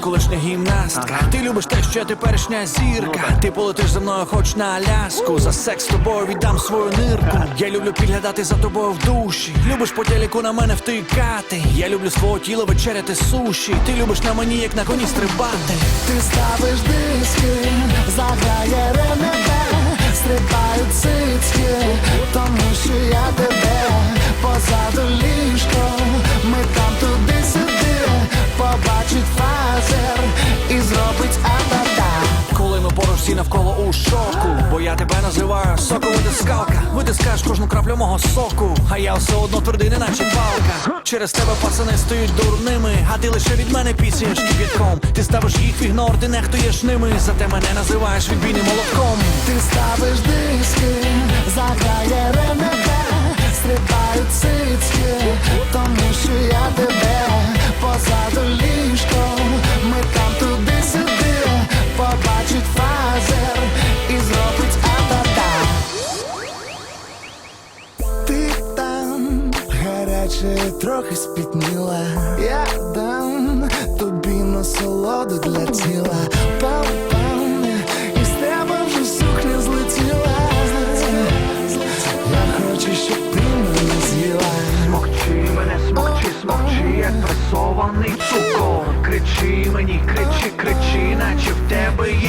колишня гімнастка. Ти любиш те, що я теперішня зірка. Ти полетиш за мною, хоч на Аляску. За секс з тобою віддам свою нирку. Я люблю підглядати за тобою в душі. Любиш по телеку на мене втикати. Я люблю свого тіла вечеряти суші. Ти любиш на мені, як на коні стрибати. Ти ставиш диски, заграє РНБ, тебе називаю соковитискалка. Витискаєш кожну краплю мого соку, а я все одно твердий, не наче палка. Через тебе пацани стають дурними, а ти лише від мене пісяєш кип'ятком. Ти ставиш їх в ігнор, ти нехтуєш ними, зате мене називаєш відбійним молотком. Ти ставиш диски, заграє РНБ, гаряче, трохи спітніла. Я дам тобі насолоду для тіла. Пам-пам, і тебе вже сукня злетіла. Я хочу, щоб ти мене з'їла. Смокчи мене, смокчи, смокчи, як пресований цукор. Кричи мені, кричи, кричи, наче в тебе є